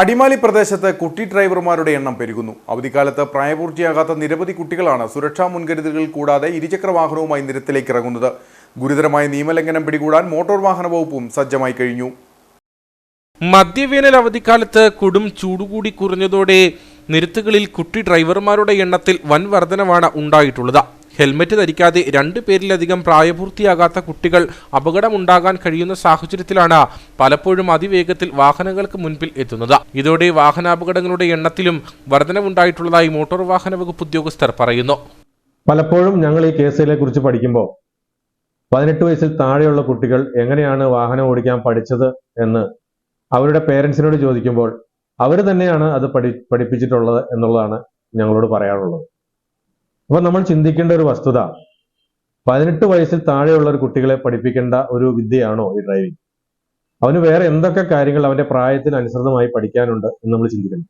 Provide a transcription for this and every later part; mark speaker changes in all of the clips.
Speaker 1: അടിമാലി പ്രദേശത്ത് കുട്ടി ഡ്രൈവർമാരുടെ എണ്ണം പെരുകുന്നു. അവധിക്കാലത്ത് പ്രായപൂർത്തിയാകാത്ത നിരവധി കുട്ടികളാണ് സുരക്ഷാ മുൻകരുതലുകൾ കൂടാതെ ഇരുചക്ര വാഹനവുമായി നിരത്തിലേക്ക് ഇറങ്ങുന്നത്. ഗുരുതരമായ നിയമലംഘനം പിടികൂടാൻ മോട്ടോർ വാഹന വകുപ്പും സജ്ജമായി കഴിഞ്ഞു.
Speaker 2: മദ്യവേനൽ അവധിക്കാലത്ത് കൊടും ചൂടുകൂടി കുറഞ്ഞതോടെ നിരത്തുകളിൽ കുട്ടി ഡ്രൈവർമാരുടെ എണ്ണത്തിൽ വൻ വർധനവാണ് ഉണ്ടായിട്ടുള്ളത്. ഹെൽമറ്റ് ധരിക്കാതെ രണ്ടു പേരിലധികം പ്രായപൂർത്തിയാകാത്ത കുട്ടികൾ അപകടമുണ്ടാകാൻ കഴിയുന്ന സാഹചര്യത്തിലാണ് പലപ്പോഴും അതിവേഗത്തിൽ വാഹനങ്ങൾക്ക് മുൻപിൽ എത്തുന്നത്. ഇതോടെ വാഹനാപകടങ്ങളുടെ എണ്ണത്തിലും വർധനവുണ്ടായിട്ടുള്ളതായി മോട്ടോർ വാഹന വകുപ്പ് ഉദ്യോഗസ്ഥർ പറയുന്നു.
Speaker 3: പലപ്പോഴും ഞങ്ങൾ ഈ കേസുകളെ കുറിച്ച് പഠിക്കുമ്പോൾ പതിനെട്ട് വയസ്സിൽ താഴെയുള്ള കുട്ടികൾ എങ്ങനെയാണ് വാഹനം ഓടിക്കാൻ പഠിച്ചത് എന്ന് അവരുടെ പേരൻസിനോട് ചോദിക്കുമ്പോൾ അവർ തന്നെയാണ് അത് പഠി പഠിപ്പിച്ചിട്ടുള്ളത് എന്നുള്ളതാണ് ഞങ്ങളോട് പറയാനുള്ളത്. അപ്പൊ നമ്മൾ ചിന്തിക്കേണ്ട ഒരു വസ്തുത പതിനെട്ട് വയസ്സിൽ താഴെയുള്ള ഒരു കുട്ടികളെ പഠിപ്പിക്കേണ്ട ഒരു വിദ്യയാണോ ഈ ഡ്രൈവിംഗ് അവന് വേറെ എന്തൊക്കെ കാര്യങ്ങൾ അവന്റെ പ്രായത്തിന് അനുസൃതമായി പഠിക്കാനുണ്ട് എന്ന് നമ്മൾ ചിന്തിക്കണം.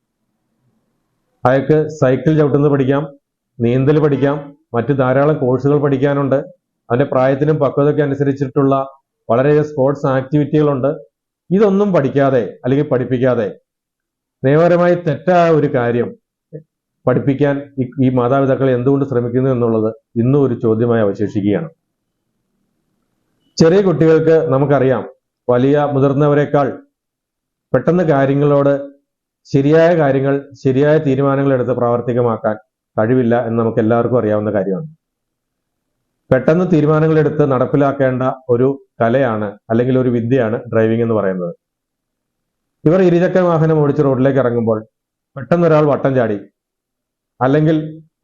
Speaker 3: അയാൾക്ക് സൈക്കിൾ ചവിട്ടുന്നത് പഠിക്കാം നീന്തൽ പഠിക്കാം മറ്റു ധാരാളം കോഴ്സുകൾ പഠിക്കാനുണ്ട്. അവന്റെ പ്രായത്തിനും പക്വതയ്ക്ക് അനുസരിച്ചിട്ടുള്ള വളരെയധികം സ്പോർട്സ് ആക്ടിവിറ്റികളുണ്ട് ഇതൊന്നും പഠിക്കാതെ അല്ലെങ്കിൽ പഠിപ്പിക്കാതെ നിയമപരമായി തെറ്റായ ഒരു കാര്യം പഠിപ്പിക്കാൻ ഈ- മാതാപിതാക്കൾ എന്തുകൊണ്ട് ശ്രമിക്കുന്നു എന്നുള്ളത് ഇന്നും ഒരു ചോദ്യമായി അവശേഷിക്കുകയാണ്. ചെറിയ കുട്ടികൾക്ക് നമുക്കറിയാം വലിയ മുതിർന്നവരെക്കാൾ പെട്ടെന്ന് കാര്യങ്ങളോട് ശരിയായ കാര്യങ്ങൾ ശരിയായ തീരുമാനങ്ങൾ എടുത്ത് പ്രാവർത്തികമാക്കാൻ കഴിവില്ല എന്ന് നമുക്ക് എല്ലാവർക്കും അറിയാവുന്ന കാര്യമാണ്. പെട്ടെന്ന് തീരുമാനങ്ങൾ എടുത്ത് നടപ്പിലാക്കേണ്ട ഒരു കലയാണ് അല്ലെങ്കിൽ ഒരു വിദ്യയാണ് ഡ്രൈവിംഗ് എന്ന് പറയുന്നത്. ഇവർ ഇരുചക്ര വാഹനം ഓടിച്ച് റോഡിലേക്ക് ഇറങ്ങുമ്പോൾ പെട്ടെന്ന് ഒരാൾ വട്ടം ചാടി അല്ലെങ്കിൽ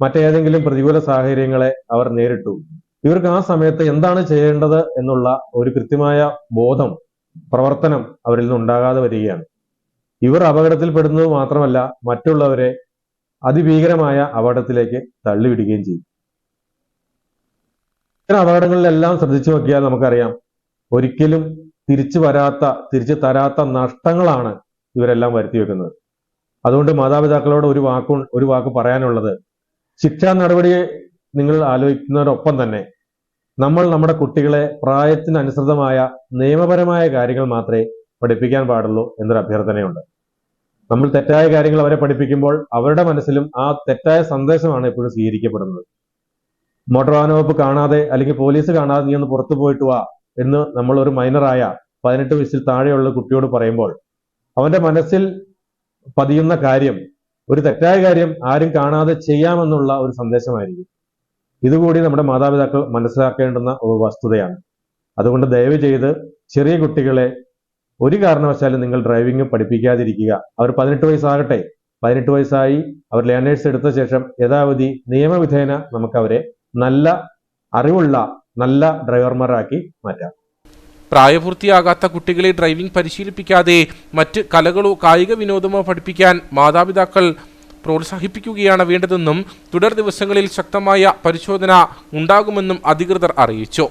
Speaker 3: മറ്റേതെങ്കിലും പ്രതികൂല സാഹചര്യങ്ങളെ അവർ നേരിട്ടു. ഇവർക്ക് ആ സമയത്ത് എന്താണ് ചെയ്യേണ്ടത് എന്നുള്ള ഒരു കൃത്യമായ ബോധം പ്രവർത്തനം അവരിൽ നിന്ന് ഉണ്ടാകാതെ വരികയാണ്. ഇവർ അപകടത്തിൽപ്പെടുന്നത് മാത്രമല്ല മറ്റുള്ളവരെ അതിഭീകരമായ അപകടത്തിലേക്ക് തള്ളിവിടുകയും ചെയ്യും. ഇത്തരം അപകടങ്ങളിലെല്ലാം ശ്രദ്ധിച്ചു നോക്കിയാൽ നമുക്കറിയാം ഒരിക്കലും തിരിച്ചു വരാത്ത തിരിച്ചു തരാത്ത നഷ്ടങ്ങളാണ് ഇവരെല്ലാം വരുത്തി വെക്കുന്നത് അതുകൊണ്ട് മാതാപിതാക്കളോട് ഒരു വാക്കു ഒരു വാക്ക് പറയാനുള്ളത് ശിക്ഷാ നടപടിയെ നിങ്ങൾ ആലോചിക്കുന്നതിനൊപ്പം തന്നെ നമ്മൾ നമ്മുടെ കുട്ടികളെ പ്രായത്തിനനുസൃതമായ നിയമപരമായ കാര്യങ്ങൾ മാത്രമേ പഠിപ്പിക്കാൻ പാടുള്ളൂ എന്നൊരു അഭ്യർത്ഥനയുണ്ട്. നമ്മൾ തെറ്റായ കാര്യങ്ങൾ അവരെ പഠിപ്പിക്കുമ്പോൾ അവരുടെ മനസ്സിലും ആ തെറ്റായ സന്ദേശമാണ് എപ്പോഴും സ്വീകരിക്കപ്പെടുന്നത്. മോട്ടോർ വാഹന വകുപ്പ് കാണാതെ അല്ലെങ്കിൽ പോലീസ് കാണാതെ നീ ഒന്ന് പുറത്തു പോയിട്ട് വാ എന്ന് നമ്മൾ ഒരു മൈനറായ പതിനെട്ട് വയസ്സിൽ താഴെയുള്ള കുട്ടിയോട് പറയുമ്പോൾ അവന്റെ മനസ്സിൽ പതിയുന്ന കാര്യം ഒരു തെറ്റായ കാര്യം ആരും കാണാതെ ചെയ്യാമെന്നുള്ള ഒരു സന്ദേശമായിരിക്കും. ഇതുകൂടി നമ്മുടെ മാതാപിതാക്കൾ മനസ്സിലാക്കേണ്ടുന്ന ഒരു വസ്തുതയാണ്. അതുകൊണ്ട് ദയവ് ചെയ്ത് ചെറിയ കുട്ടികളെ ഒരു കാരണവശാലും നിങ്ങൾ ഡ്രൈവിംഗ് പഠിപ്പിക്കാതിരിക്കുക. അവർ പതിനെട്ട് വയസ്സാകട്ടെ. പതിനെട്ട് വയസ്സായി അവർ ലേണേഴ്സ് എടുത്ത ശേഷം യഥാവധി നിയമവിധേന നമുക്ക് അവരെ നല്ല അറിവുള്ള നല്ല ഡ്രൈവർമാരാക്കി മാറ്റാം.
Speaker 2: പ്രായപൂർത്തിയാകാത്ത കുട്ടികളെ ഡ്രൈവിംഗ് പരിശീലിപ്പിക്കാതെ മറ്റ് കലകളോ കായിക വിനോദമോ പഠിപ്പിക്കാൻ മാതാപിതാക്കൾ പ്രോത്സാഹിപ്പിക്കുകയാണ് വേണ്ടതെന്നും തുടർ ദിവസങ്ങളിൽ ശക്തമായ പരിശോധന ഉണ്ടാകുമെന്നും അധികൃതർ അറിയിച്ചു.